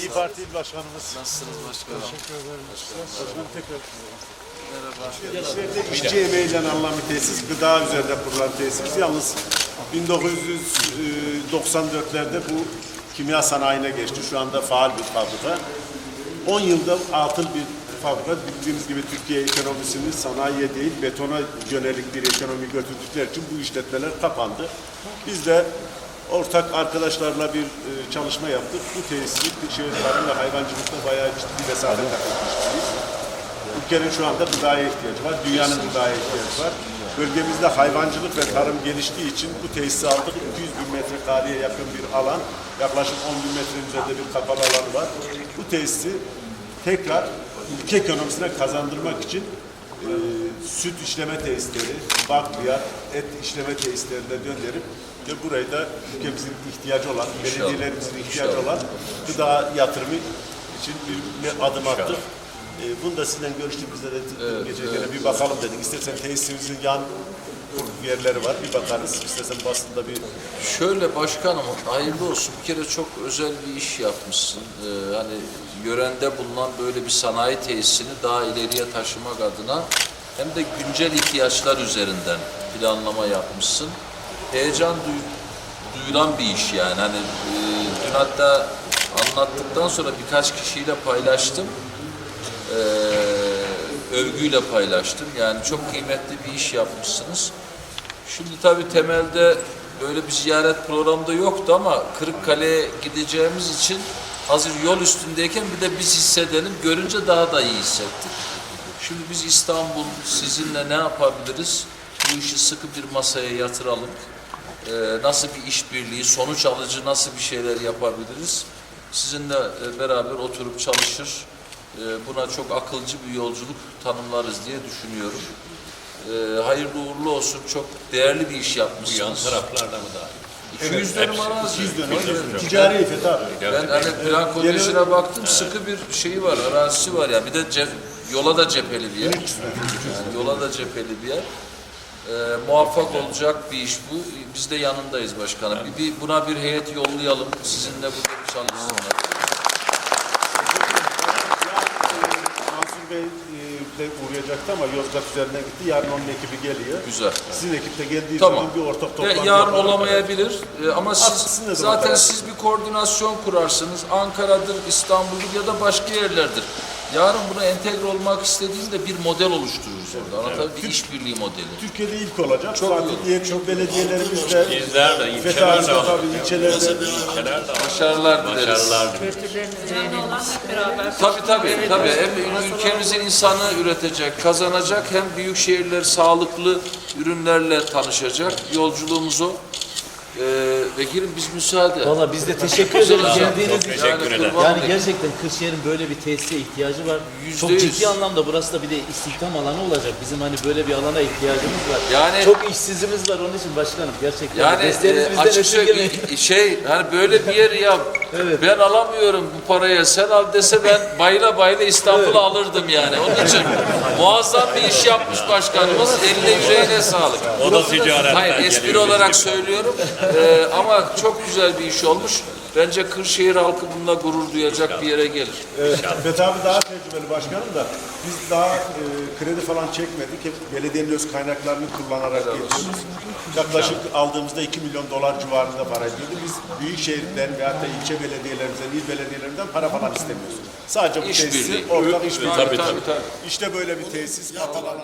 İyi Parti İl Başkanımız. Nasılsınız başkanım? Başkanım tekrar. İşlerde işçi emeğiyle alınan bir tesis, gıda üzerinde kurulan tesis. Yalnız 1994'lerde bu kimya sanayine geçti. Şu anda faal bir fabrika. 10 yılda atıl bir fabrika. Bildiğiniz gibi Türkiye ekonomisini sanayiye değil betona yönelik bir ekonomi götürdükleri için bu işletmeler kapandı. Biz de ortak arkadaşlarla bir e, çalışma yaptık. Bu tesisi Kırşehir Tarım ve Hayvancılıkta bayağı ciddi mesafe takılmışız. Ülkenin şu anda gıdaya ihtiyacı var, dünyanın gıdaya ihtiyacı var. Bölgemizde hayvancılık ve tarım geliştiği için bu tesisi aldık. 200 bin metrekareye yakın bir alan, yaklaşık 10 bin metre üzerinde bir kapalı alanı var. Bu tesisi tekrar ülke ekonomisine kazandırmak için e, süt işleme tesisleri, bakliyat, et işleme tesislerine döndürüp ve burayı da ülkemizin ihtiyacı olan, belediyelerimizin ihtiyacı olan gıda yatırımı için bir, adım attık. E, bunu da sizden görüştüğümüzde de dün gece gene bir bakalım dedik. İstersen tesisimizin yan yerleri var, bir bakarız. İstersen basında bir Şöyle başkanım hayırlı olsun. Bir kere çok özel bir iş yapmışsın. Ee, hani yörende bulunan böyle bir sanayi tesisini daha ileriye taşımak adına hem de güncel ihtiyaçlar üzerinden planlama yapmışsın. Heyecan duy- duyulan bir iş yani. Hani e, dün hatta anlattıktan sonra birkaç kişiyle paylaştım. Ee, övgüyle paylaştım. Yani çok kıymetli bir iş yapmışsınız. Şimdi tabii temelde böyle bir ziyaret programda yoktu ama Kırıkkale'ye gideceğimiz için hazır yol üstündeyken bir de biz hissedelim. Görünce daha da iyi hissettik. Şimdi biz İstanbul sizinle ne yapabiliriz? Bu işi sıkı bir masaya yatıralım. Ee, nasıl bir işbirliği, sonuç alıcı nasıl bir şeyler yapabiliriz? Sizinle e, beraber oturup çalışır. e, Buna çok akılcı bir yolculuk tanımlarız diye düşünüyorum. Ee, hayırlı uğurlu olsun. Çok değerli bir iş yapmışsınız. Yan taraflarda mı dahil? 200 dönüm arazi. ticari İffet abi. Ben hani plan kolejine baktım sıkı bir şeyi var, arazisi var ya. Bir de cep, yola da cepheli bir yer. Yani yola da cepheli bir yer. Ee, muvaffak olacak bir iş bu. Biz de yanındayız başkanım. Bir, bir- buna bir heyet yollayalım. Sizinle burada bir çalışsınlar. Mansur Bey e, de uğrayacaktı ama Yozgat üzerinden gitti. Yarın onun ekibi geliyor. Güzel. Sizin ekip de geldiği Tamam. zaman bir ortak Ve toplantı yarın yapalım. olamayabilir Ee, ama siz zaten siz bir koordinasyon kurarsınız. Ankara'dır, İstanbul'dur ya da başka yerlerdir. Yarın buna entegre olmak istediğinde bir model oluştururuz orada. Anlatabiliyor Bir işbirliği modeli. Türkiye'de ilk olacak. Çok Zaten iyi. diğer çok belediyelerimiz de Bizler de, ilçeler de tabii ilçelerde İlçeler de var. Başarılar dileriz. Başarılar. Tabii tabii tabii. Hem ülkemizin insanı üretecek, kazanacak hem büyük şehirler sağlıklı ürünlerle tanışacak. Yolculuğumuz o. Ee, vekilim biz müsaade. Valla biz de teşekkür ederiz geldiğiniz Çok için. teşekkür Yani ederim. kurban Yani olayım. gerçekten Kırşehir'in böyle bir tesise ihtiyacı var. Yüzde Çok yüz. ciddi anlamda burası da bir de istihdam alanı olacak. Bizim hani böyle bir alana ihtiyacımız var. Yani- Çok işsizimiz var onun için başkanım gerçekten. Yani Desteğiniz e, bizden açıkça esirgemeyin. i- şey hani böyle bir yer ya Evet. ben alamıyorum bu paraya sen al dese ben bayla bayla İstanbul'a alırdım yani. Onun için muazzam bir iş yapmış başkanımız. Eline yüreğine sağlık. O da ticaretten Hayır espri olarak söylüyorum Ee, ama çok güzel bir iş olmuş. Bence Kırşehir halkı bununla gurur duyacak bir yere gelir. Evet, İffet abi daha tecrübeli başkanım da biz daha e, kredi falan çekmedik. Hep belediyenin öz kaynaklarını kullanarak geliyoruz. Yaklaşık aldığımızda 2 milyon dolar civarında para ediyordu. Biz büyük şehirden veyahut da ilçe belediyelerimizden, il belediyelerinden para falan istemiyoruz. Sadece bu İşbirliği. tesisi ortak işbirliği. Tabii tabii tabii. İşte böyle bir tesis. Katalan